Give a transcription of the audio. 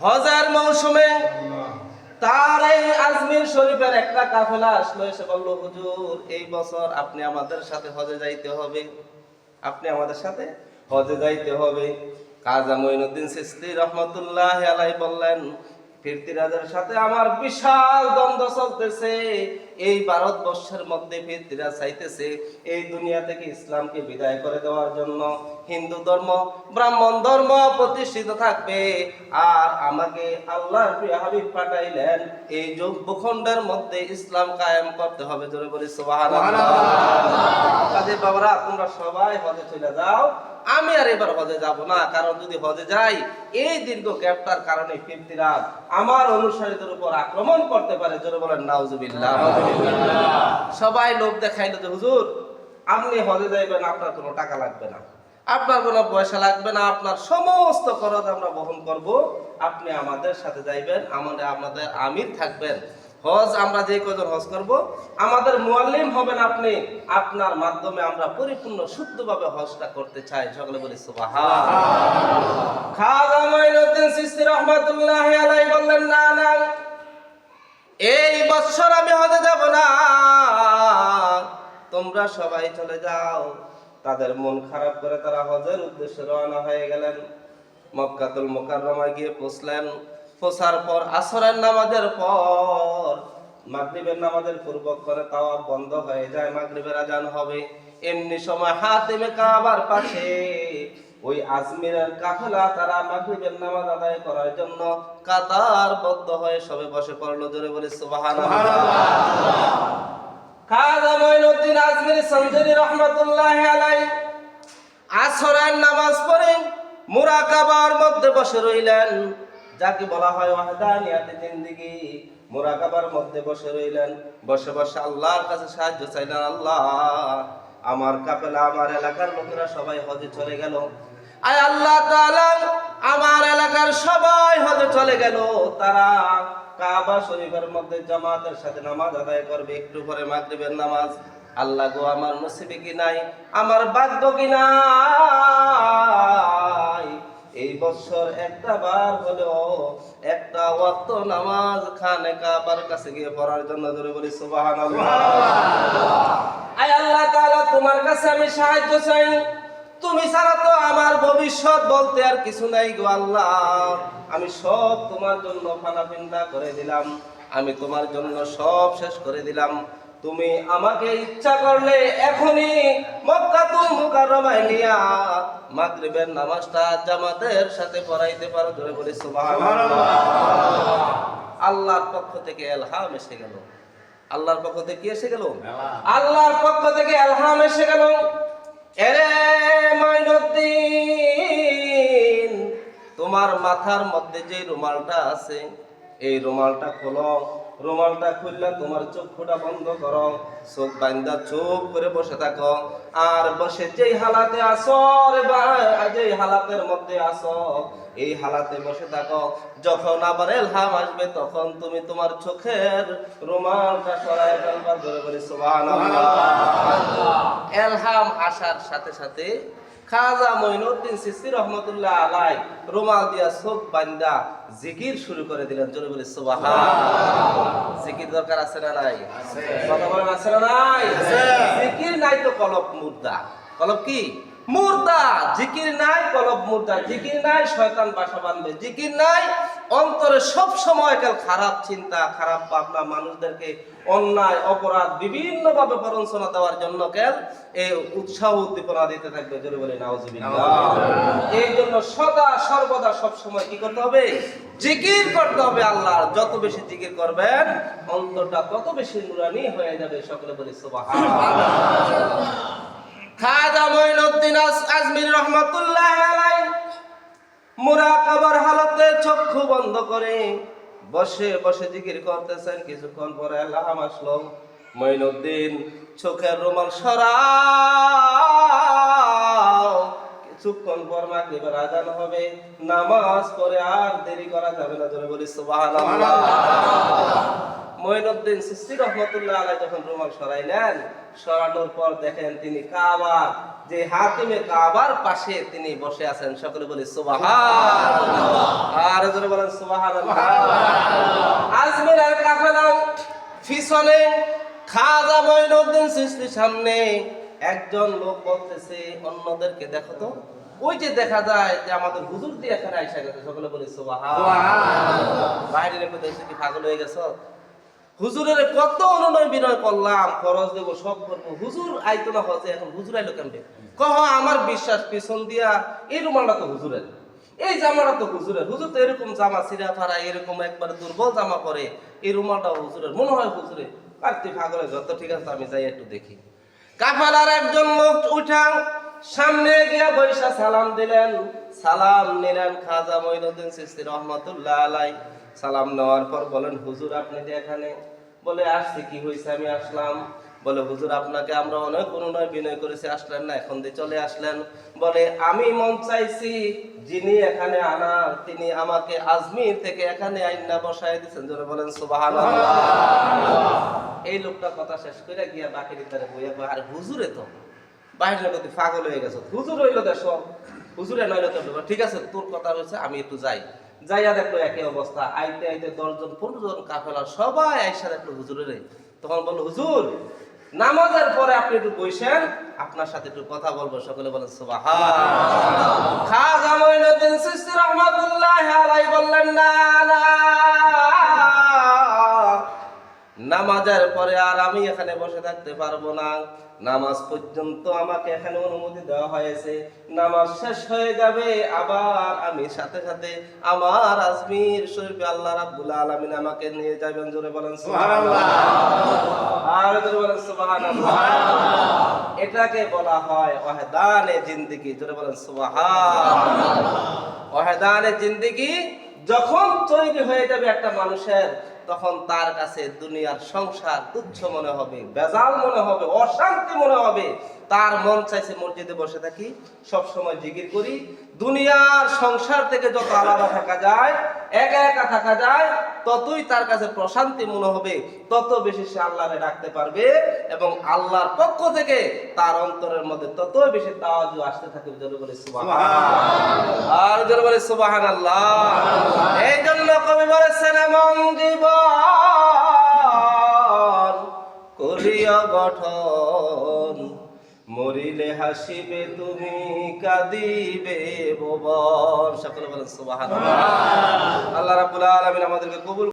হজের মৌসুমে তার এই আজমির শরীফের একটা কাফেলা আসলো, এসে হুজুর, এই বছর আপনি আমাদের সাথে হজে যাইতে হবে। আপনি আমাদের সাথে হজে যাইতে হবে। কাজা মঈনুদ্দিন সিস্তি রহমতুল্লাহ আলাই বললেন ফিরতিরাজের সাথে আমার বিশাল দ্বন্দ্ব চলতেছে। এই ভারতবর্ষের মধ্যে ফিরতিরাজ চাইতেছে এই দুনিয়া থেকে ইসলামকে বিদায় করে দেওয়ার জন্য। হিন্দু ধর্ম ব্রাহ্মণ ধর্ম প্রতিষ্ঠিত থাকবে। আর আমাকে আল্লাহর প্রিয় হাবিব পাঠাইলেন এই যোগ ভূখণ্ডের মধ্যে ইসলাম কায়েম করতে হবে। জোরে বলি কাজে বাবারা তোমরা সবাই হজে চলে যাও। আমি আর এবার হজে যাব না কারণ যদি হজে যাই এই দীর্ঘ গ্যাপটার কারণে ফিরতিরাজ আমার অনুসারীদের উপর আক্রমণ করতে পারে। জোরে বলেন নাউজুবিল্লাহ। সবাই লোভ দেখাইলো যে হুজুর আপনি হজে যাইবেন আপনার কোনো টাকা লাগবে না। আপনার কোনো পয়সা লাগবে না আপনার সমস্ত খরচ আমরা বহন করব। আপনি আমাদের সাথে যাইবেন আমাদের আমাদের আমির থাকবেন। হজ আমরা যে কজন হজ করব আমাদের মুয়াল্লিম হবেন আপনি। আপনার মাধ্যমে আমরা পরিপূর্ণ শুদ্ধভাবে হজটা করতে চাই। সকলে বলি সুবহান খাজা মাইনুদ্দিন সিস্তি রহমাতুল্লাহি আলাইহি বললেন না না। এই বছর আমি হজে যাব তোমরা সবাই চলে যাও। তাদের মন খারাপ করে তারা হজের উদ্দেশ্যে রওনা হয়ে গেলেন। মক্কাতুল মোকাররমায় গিয়ে পৌঁছলেন। পৌঁছার পর আসরের নামাজের পর মাগরিবের নামাজের পূর্বক্ষণে তাওয়াফ বন্ধ হয়ে যায়। মাগরিবের আজান হবে। এমনি সময় হাতিমে কাবার পাশে ওই আজমিরের কাফেলা তারা মাগরিবের নামাজ আদায় করার জন্য কাতারবদ্ধ হয়ে সবে বসে পড়ল। জোরে বলে, সুবহানাল্লাহ। নামাজ পড়ে মুরাকাবার মধ্যে বসে রইলেন। যাকে বলা হয় মুরাকাবার মধ্যে বসে রইলেন। বসে বসে আল্লাহর কাছে সাহায্য চাইলেন, আল্লাহ, আমার কাপেলা আমার এলাকার লোকেরা সবাই হজে চলে গেল। আয় আল্লাহ আমার এলাকার সবাই হজে চলে গেল। তারা কাবা শরীফের মধ্যে জামাতের সাথে নামাজ আদায় করবে, একটু পরে মাগরিবের নামাজ। আল্লাহ গো আমার নসিবে কি নাই? আমার ভাগ্য কি নাই? এই বছর একটা বার হলেও একটা ওয়াক্ত নামাজ খানে কাবার কাছে গিয়ে পড়ার জন্য ধরে বলি সুবহানাল্লাহ। আয় আল্লাহ তাআলা তোমার কাছে আমি সাহায্য চাই। তুমি ছাড়া তো আমার ভবিষ্যৎ বলতে আর কিছু নাই গো আল্লাহ। আমি সব তোমার জন্য ফানাফিন্দা করে দিলাম। আমি তোমার জন্য সব শেষ করে দিলাম। তুমি আমাকে ইচ্ছা করলে এখনই মক্কাতুল মুকাররমায় নিয়া মাগরিবের নামাজটা জামাতের সাথে পড়াইতে পারো ধরে বলি সুবহানাল্লাহ। আল্লাহর পক্ষ থেকে এলহাম এসে গেল। আল্লাহর পক্ষ থেকে কি এসে গেল? আল্লাহর পক্ষ থেকে এলহাম এসে গেল। এরে মাইনুদ্দিন তোমার মাথার মধ্যে যে রুমালটা আছে এই রুমালটা খোলো। রুমালটা খুললে তোমার চক্ষুটা বন্ধ করো চোখ বান্দা চুপ করে বসে থাকো। আর বসে যেই হালাতে আসো রে ভাই যেই হালাতের মধ্যে আসো এই হালাতে বসে থাকো। যখন আবার এলহাম আসবে তখন তুমি তোমার চোখের রুমালটা সরায় ফেলবা ধরে বলি সুবহানাল্লাহ। এলহাম আসার সাথে সাথে খাজা মঈনুদ্দিন সিসি রহমতুল্লাহ আলাই রুমাল দিয়া চোখ বান্দা জিকির শুরু করে দিলেন। জোরে বলে জিকির দরকার আছে না নাই? কথা বলেন আছে না নাই? জিকির নাই তো কলব মুর্দা। কলব কি? মুর্দা। জিকির নাই কলব মুর্দা। জিকির নাই শয়তান বাসা বাঁধবে। জিকির নাই অন্তরে সব সময় কাল খারাপ চিন্তা খারাপ ভাবনা মানুষদেরকে অন্যায় অপরাধ বিভিন্ন ভাবে প্ররঞ্চনা দেওয়ার জন্য কেন এই উৎসাহ উদ্দীপনা দিতে থাকবে জোরে বলে এই জন্য সদা সর্বদা সব সময় কি করতে হবে? জিকির করতে হবে আল্লাহর। যত বেশি জিকির করবেন অন্তরটা তত বেশি নুরানি হয়ে যাবে সকলে বলি সুবহানাল্লাহ। খাজা মঈনুদ্দিন আজ- আজমির রহমাতুল্লাহ আলাই মুরাকাবার হালতে চক্ষু বন্ধ করে বসে বসে জিকির করতেছেন। কিছুক্ষণ পরে এলাহাম আসলো। মঈনুদ্দিন চোখের রুমাল সরাও। কিছুক্ষণ পর মাগরিবের আজান হবে। নামাজ পড়ে আর দেরি করা যাবে না। জোরে বলি, সুবহানাল্লাহ। মঈনুদ্দিন সিস্তি রহমতুল্লাহ আলাই যখন রুমাল সরাইলেন সরানোর পর দেখেন তিনি কাবা যে হাতিমে কাবার পাশে তিনি বসে আছেন। সকলে বলি সুবাহান আর জোরে বলেন সুবাহান আজমির আর পিছনে খাজা মঈনুদ্দিন সিস্তির সামনে একজন লোক বলতেছে অন্যদেরকে দেখো তো। ওই যে দেখা যায় যে আমাদের হুজুর দিয়ে এখানে আইসা গেছে। সকলে বলি সুবাহান বাইরে রেখে দেখছে কি পাগল হয়ে গেছ? হুজুরের কত অনুনয় বিনয় করলাম, খরচ দেবো, সব করব। হুজুর আইতো না হজে, এখন হুজুর আইলো কেমনে? কহ, আমার বিশ্বাস পিছন দিয়া এই রুমালটা তো হুজুরের। এই জামাটা তো হুজুরের। হুজুর তো এরকম জামা, সিরা ফারা এরকম একবার দুর্বল জামা পরে এই রুমালটা হুজুরের। মনে হয় হুজুরে আর তুই যত ঠিক আছে আমি যাই একটু দেখি। কাফালার একজন লোক উঠান সামনে গিয়া বৈশা সালাম দিলেন। সালাম নিলেন খাজা মঈনুদ্দিন সিস্তি রহমতুল্লাহ আলাই সালাম নেওয়ার পর বলেন, হুজুর, আপনি যে এখানে? বলে, আসছি, কি হয়েছে আমি আসলাম। বলে, হুজুর, আপনাকে আমরা অনেক অনুনয় বিনয় করেছি, আসলেন না, এখন দিয়ে চলে আসলেন। বলে, আমি মন চাইছি যিনি এখানে আনা তিনি আমাকে আজমির থেকে এখানে আইনা বসায় দিচ্ছেন জোরে বলেন, সুবহানাল্লাহ। এই লোকটা কথা শেষ করে গিয়া বাকির তারে বইয়া আরে, হুজুরে তো বাইরের প্রতি পাগল হয়ে গেছে। হুজুর হইল দেশ হুজুরে নইলো তো ঠিক আছে, তোর কথা হয়েছে আমি একটু যাই। যাইয়া দেখল একই অবস্থা, আইতে আইতে দশজন পনেরো জন কাফেলা সবাই আইসা দেখল হুজুরের তখন বলল, হুজুর, নামাজের পরে আপনি একটু বইসেন আপনার সাথে একটু কথা বলব। সকলে বলেন খাজা বললেন, না না। নামাজের পরে আর আমি এখানে বসে থাকতে পারব না। নামাজ পর্যন্ত আমাকে এখানে অনুমতি দেওয়া হয়েছে। নামাজ শেষ হয়ে যাবে, আবার আমি সাথে সাথে আমার আজমির শরীফে আল্লাহ রাব্বুল আলামিন আমাকে নিয়ে যাবেন। জোরে বলেন এটাকে বলা হয় ওয়াহদানে জিন্দেগি। জোরে বলেন, সুবহানাল্লাহ। ওয়াহদানে জিন্দেগি যখন তৈরি হয়ে যাবে একটা মানুষের তখন তার কাছে দুনিয়ার সংসার তুচ্ছ মনে হবে বেজাল মনে হবে অশান্তি মনে হবে। তার মন চাইছে মসজিদে বসে থাকি সব সময় জিকির করি। দুনিয়ার সংসার থেকে যত আলাদা থাকা যায় একা একা থাকা যায় ততই তার কাছে প্রশান্তি মনে হবে তত বেশি সে আল্লাহরে ডাকতে পারবে এবং আল্লাহর পক্ষ থেকে তার অন্তরের মধ্যে ততই বেশি তাওয়াজু আসতে থাকবে জোরে বলে আর জোরে বলে সুবহানাল্লাহ। এই জন্য কবি বলেছেন এমন গঠন। মরিলে হাসিবে তুমি কাঁদিবে ভুবন সকলে বলেন সুবহানাল্লাহ। আল্লাহ রাব্বুল আলামিন আমাদেরকে কবুল